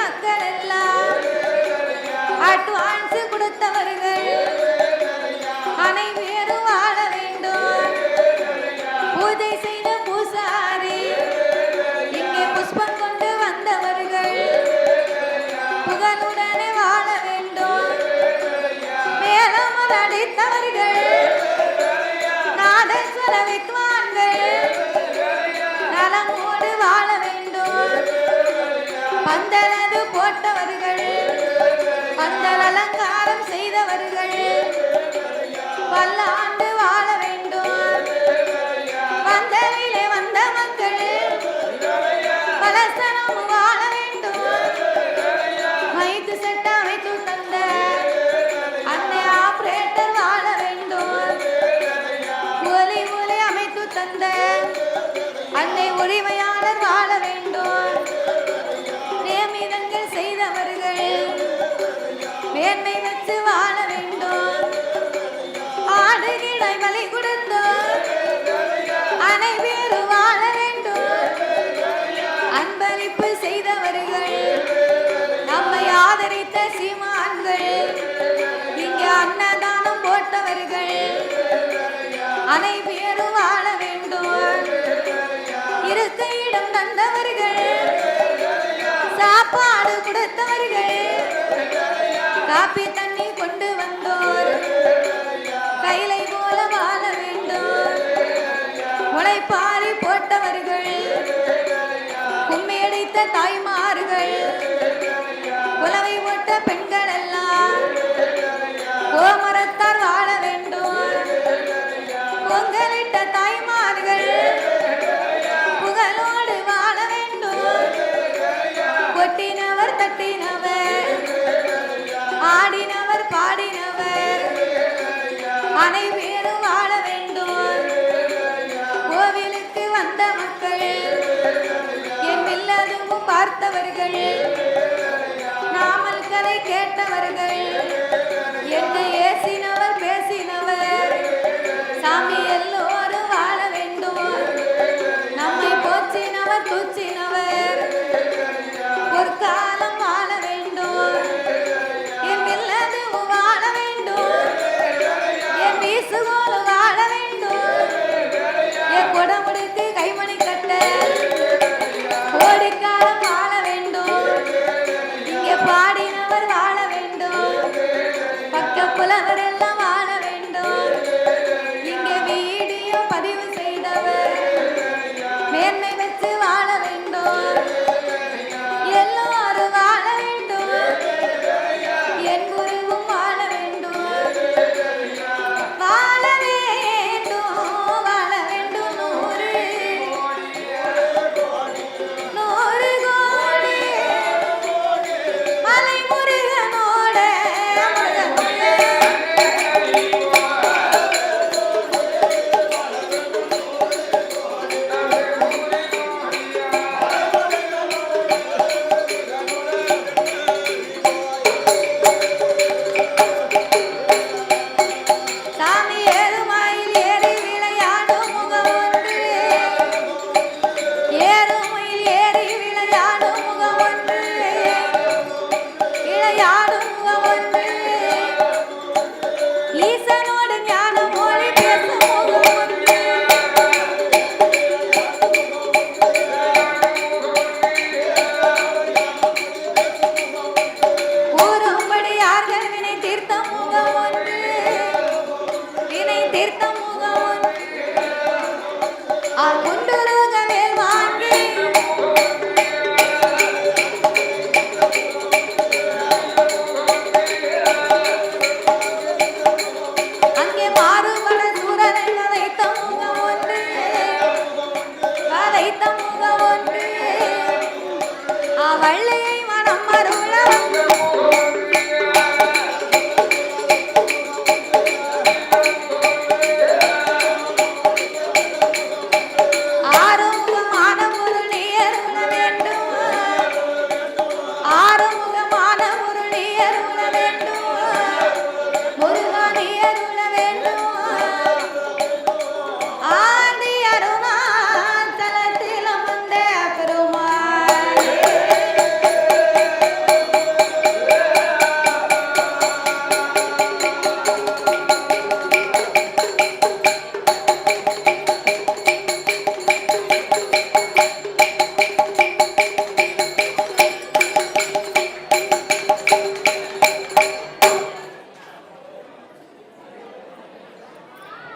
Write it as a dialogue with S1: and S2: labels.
S1: மக்கள் அனைவரும் வாழ வேண்டும். பூஜை பூசாரி இங்கே புஷ்பம் கொண்டு வந்தவர்கள். புகழுடனே வாழ வேண்டும். மேலும் அடித்தவர்கள். நாதஸ்வர வித்வ பந்தர வேதங்களை கொடுத்தோம். அனைவரும் வாழ வேண்டும். அன்பளிப்பு செய்தவர்கள் நம்மை ஆதரித்த சீமான்கள் இங்கே அன்னதானம் போட்டவர்கள் அனைவரும் வாழ வேண்டும். இருக்க இடம் தந்தவர்கள் சாப்பாடு கொடுத்தவர்கள் காப்பி ஓட்ட தாய்மார்கள் குலவை ஓட்ட பெண்கள் எல்லாம் கோமரத்தார் வாழ வேண்டும். பொங்கலிட்ட தாய்மார்கள் புகழோடு வாழ வேண்டும். கொட்டினவர் தட்டினவர் பார்த்தவர்கள். நாமல் கதை கேட்டவர்கள். a